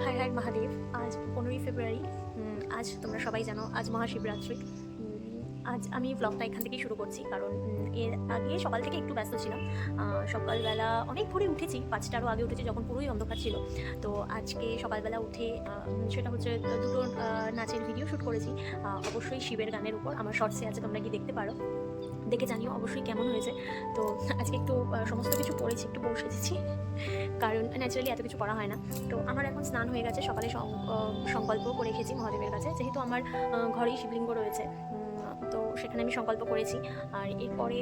High high Mahadev, আজ পনেরোই ফেব্রুয়ারি। আজ তোমরা সবাই জানো, আজ মহাশিবরাত্রি। আজ আমি ব্লগটা এখান থেকেই শুরু করছি, কারণ এর আগে সকাল থেকে একটু ব্যস্ত ছিলাম। সকালবেলা অনেক ভোরে উঠেছি, পাঁচটারও আগে উঠেছি যখন পুরোই অন্ধকার ছিল। তো আজকে সকালবেলা উঠে সেটা হচ্ছে দুটো নাচের ভিডিও শ্যুট করেছি। অবশ্যই শিবের গানের উপর। আমার শর্টসে আছে, তোমরা গিয়ে দেখতে পারো। দেখে জানিও অবশ্যই কেমন হয়েছে। তো আজকে একটু সমস্ত কিছু পড়েছি, একটু বসে এসেছি কারণ ন্যাচারালি এত কিছু করা হয় না। তো আমার এখন স্নান হয়ে গেছে, সকালে সংকল্প করে রেখেছি মহাদেবের কাছে। যেহেতু আমার ঘরেই শিবলিঙ্গ রয়েছে তো সেখানে আমি সংকল্প করেছি। আর এরপরে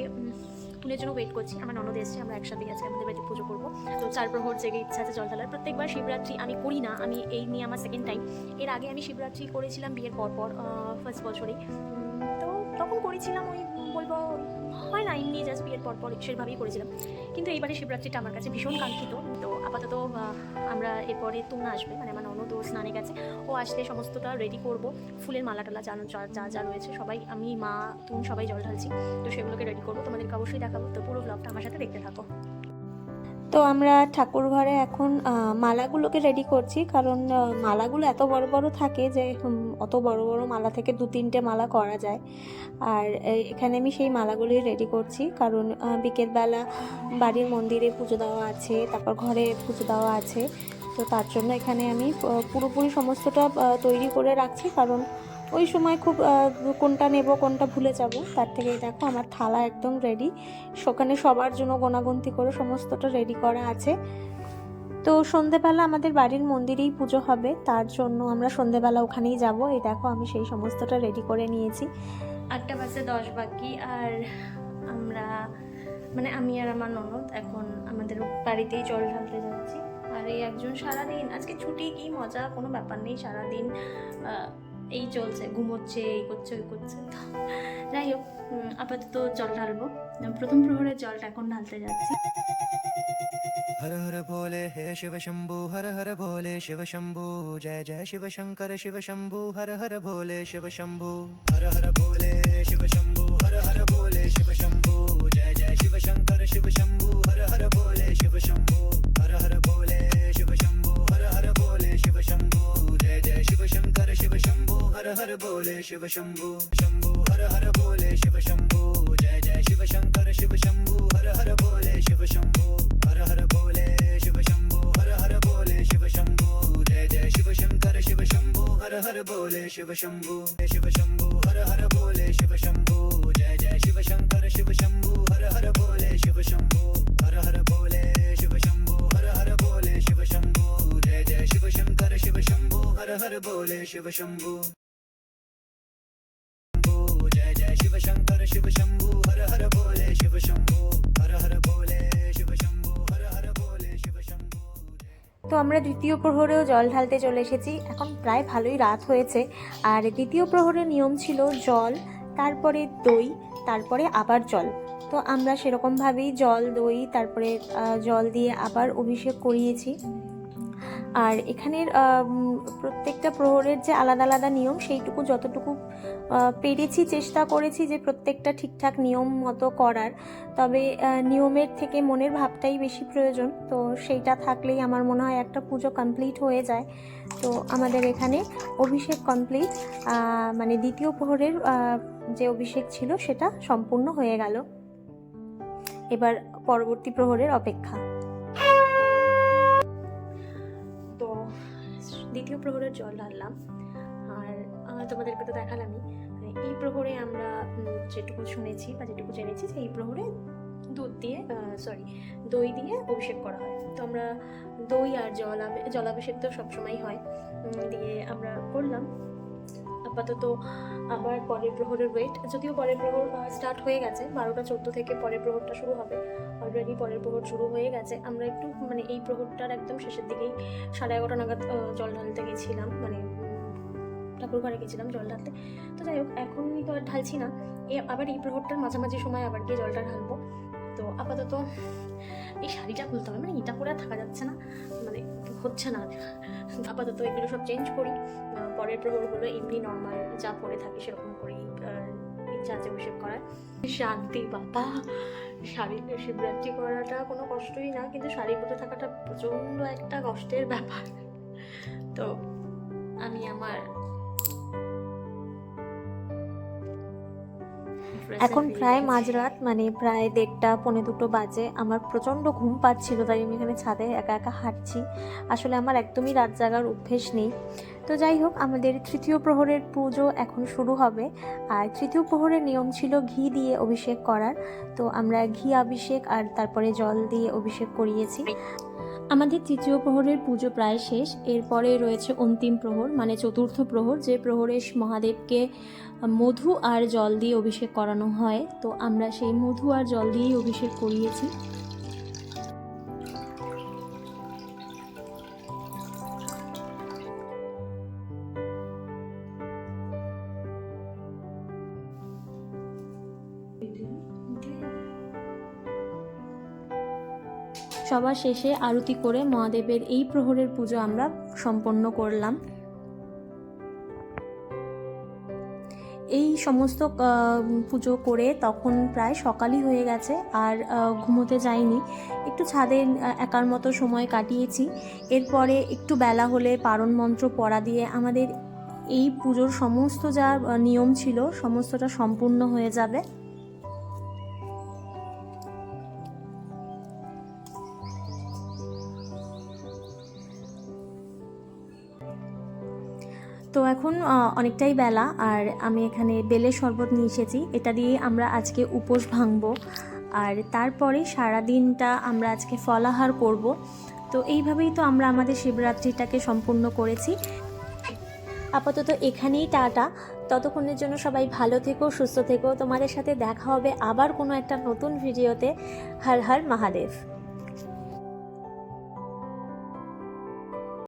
তুলের জন্য ওয়েট করছি। আমার ননদ এসছে, আমরা একসাথে আজকে আমাদের বাড়িতে পুজো করব। তো চার প্রহর জেগে ইচ্ছা আছে জল ঢালার। প্রত্যেকবার শিবরাত্রি আমি করি না, আমি এই নিয়ে আমার সেকেন্ড টাইম এর আগে আমি শিবরাত্রি করেছিলাম বিয়ের পর পর ফার্স্ট বছরেই। করেছিলাম, ওই বলব, হয় না, এমনি জাস্ট বিয়ের পর পর সেভাবেই করেছিলাম। কিন্তু এইবারে শিবরাত্রিটা আমার কাছে ভীষণ কাঙ্ক্ষিত। তো আপাতত আমরা এরপরে তুন আসবে মানে আমার ননদ স্নানে গেছে। ও আসলে সমস্তটা রেডি করব। ফুলের মালা টালা জানো যা যা যা রয়েছে, সবাই, আমি, মা তুন সবাই জল ঢালছি। তো সেগুলোকে রেডি করব। তোমাদেরকে অবশ্যই দেখাবো। তো পুরো ব্লগটা আমার সাথে দেখতে থাকো। তো আমরা ঠাকুর ঘরে এখন মালাগুলোকে রেডি করছি। কারণ মালাগুলো এত বড় বড় থাকে যে অত বড় বড় মালা থেকে দু তিনটে মালা করা যায়। আর এখানে আমি সেই মালাগুলোই রেডি করছি। কারণ বিকেলবেলা বাড়ির মন্দিরে পুজো দেওয়া আছে, তারপর ঘরে পুজো দেওয়া আছে। তো তার জন্য এখানে আমি পুরোপুরি সমস্তটা তৈরি করে রাখছি। কারণ ওই সময় খুব কোনটা নেব, কোনটা ভুলে যাব, তার থেকেই দেখো আমার থালা একদম রেডি সেখানে সবার জন্য গোনাগুন্তি করে সমস্তটা রেডি করা আছে। তো সন্ধেবেলা আমাদের বাড়ির মন্দিরেই পুজো হবে, তার জন্য আমরা সন্ধেবেলা ওখানেই যাব। এই দেখো আমি সেই সমস্তটা রেডি করে নিয়েছি। আটটা বাজে দশ বাকি, আর আমরা মানে আমি আর আমার ননদ এখন আমাদের বাড়িতেই জল ঢালতে যাচ্ছি। আর এই একজন সারাদিন, আজকে ছুটি, কি মজা, কোনো ব্যাপার নেই সারাদিন এই চলছে, ঘুমোচ্ছে, এই করছে, ওই করছে। তো যাই হোক আপাতত জল ঢালবো। প্রথম প্রহরে জলটা এখন ঢালতে যাচ্ছি। হর হর ভোলে, হে শিব শম্ভু, হর হর ভোলে, শিব শম্ভু, জয় জয় শিব শঙ্কর, শিব শম্ভু, হর হর ভোলে, শিব শম্ভু। হর হর ভোলে, শিব শম্ভু, হর হর ভোলে, Shiva Shambhu. Shiva Shambhu Shambhu Hara Hara Bole Shiva Shambhu Jai Jai Shiva Shankara Shiva Shambhu Hara Hara Bole Shiva Shambhu Hara Hara Bole Shiva Shambhu Hara Hara Bole Shiva Shambhu Jai Jai Shiva Shankara Shiva Shambhu Hara Hara Bole Shiva Shambhu Shiva Shambhu Hara Hara Bole Shiva Shambhu Jai Jai Shiva Shankara Shiva Shambhu Hara Hara Bole Shiva Shambhu Hara Hara Bole Shiva Shambhu Hara Hara Bole Shiva Shambhu Jai Jai Shiva Shankara Shiva Shambhu Hara Hara Bole Shiva Shambhu जय जय शिव शंकर शिव शंभु हर हर भोले शिव शंभु हर हर भोले शिव शंभु हर हर भोले शिव शंभु তো আমরা দ্বিতীয় প্রহরেও জল ঢালতে চলে এসেছি এখন প্রায় ভালোই রাত হয়েছে আর দ্বিতীয় প্রহরের নিয়ম ছিল জল তারপরে দই তারপরে আবার জল তো আমরা সেরকমভাবেই জল দই তারপরে আহ, জল দিয়ে আবার অভিষেক করিয়েছি আর এখানের আহ, উম, প্রত্যেকটা প্রহরের যে আলাদা আলাদা নিয়ম সেইটুকু যতটুকু আহ, পেরেছি, চেষ্টা করেছি যে প্রত্যেকটা ঠিকঠাক নিয়ম মতো করার। তবে নিয়মের থেকে মনের ভাবটাই বেশি প্রয়োজন। তো সেইটা থাকলেই আমার মনে হয় একটা পুজো কমপ্লিট হয়ে যায়। তো আমাদের এখানে অভিষেক কমপ্লিট মানে দ্বিতীয় প্রহরের যে অভিষেক ছিল সেটা সম্পূর্ণ হয়ে গেল। এবার পরবর্তী প্রহরের অপেক্ষা। তো দ্বিতীয় প্রহরের জল ঢাললাম। তোমাদেরকে তো দেখালামই। এই প্রহরে আমরা যেটুকু শুনেছি বা যেটুকু জেনেছি যে এই প্রহরে দুধ দিয়ে সরি দই দিয়ে অভিষেক করা হয়। তো আমরা দই আর জল জলাভিষেক তো সবসময় হয় দিয়ে আমরা করলাম। আপাতত আবার পরের প্রহরের ওয়েট যদিও পরের প্রহর স্টার্ট হয়ে গেছে, বারোটা চোদ্দ থেকে পরের প্রহরটা শুরু হবে। অলরেডি পরের প্রহর শুরু হয়ে গেছে। আমরা একটু মানে এই প্রহরটার একদম শেষের দিকেই সাড়ে এগারোটা নাগাদ জল ঢালতে গেছিলাম মানে ঠাকুর ঘরে গেছিলাম জল ঢালতে। তো যাই হোক, এখন তো আর ঢালছি না। এ আবার এই প্রহরটার মাঝামাঝি সময় আবার গিয়ে জলটা ঢালবো। তো আপাতত এই শাড়িটা খুলতে হবে। মানে এটা পরে থাকা যাচ্ছে না। মানে হচ্ছে না আপাতত এগুলো সব চেঞ্জ করি। পরের প্রহরগুলো এমনি নর্মাল যা পরে থাকি সেরকম করেই ইচ্ছা আছে অভিষেক করার। শান্তি বাবা। শাড়ি শিবরাত্রি করাটা কোনো কষ্টই না। কিন্তু শাড়ি পরে থাকাটা প্রচণ্ড একটা কষ্টের ব্যাপার। তো আমি আমার এখন প্রায় মাঝরাত মানে প্রায় দেড়টা পৌনে দুটো বাজে আমার প্রচণ্ড ঘুম পাচ্ছিল তাই আমি এখানে ছাদে একা একা হাঁটছি। আসলে আমার একদমই রাত জাগার অভ্যেস নেই। তো যাই হোক আমাদের তৃতীয় প্রহরের পুজো এখন শুরু হবে। আর তৃতীয় প্রহরের নিয়ম ছিল ঘি দিয়ে অভিষেক করার। তো আমরা ঘি অভিষেক আর তারপরে জল দিয়ে অভিষেক করিয়েছি। আমাদের তৃতীয় প্রহরের পুজো প্রায় শেষ। এরপরে রয়েছে অন্তিম প্রহর মানে চতুর্থ প্রহর, যে প্রহরে মহাদেবকে মধু আর জল দিয়ে অভিষেক করানো হয়। তো আমরা সেই মধু আর জল দিয়েই অভিষেক করিয়েছি। সবার শেষে আরতি করে মহাদেবের এই প্রহরের পুজো আমরা সম্পন্ন করলাম। এই সমস্ত পুজো করে তখন প্রায় সকালই হয়ে গেছে, আর ঘুমোতে যাইনি। একটু ছাদে একার মতো সময় কাটিয়েছি। এরপরে একটু বেলা হলে পারণ মন্ত্র পড়া দিয়ে আমাদের এই পুজোর সমস্ত যা নিয়ম ছিল, সমস্তটা সম্পূর্ণ হয়ে যাবে। এখন অনেকটাই বেলা আর আমি এখানে বেলের শরবত নিয়ে এসেছি। এটা দিয়ে আমরা আজকে উপোস ভাঙবো আর তারপরে সারা দিনটা আমরা আজকে ফলাহার করব। তো এইভাবেই তো আমরা আমাদের শিবরাত্রিটাকে সম্পূর্ণ করেছি। আপাতত এখানেই টাটা। ততক্ষণের জন্য সবাই ভালো থেকো, সুস্থ থেকো। তোমাদের সাথে দেখা হবে আবার কোনো একটা নতুন ভিডিওতে। হর হর মহাদেব।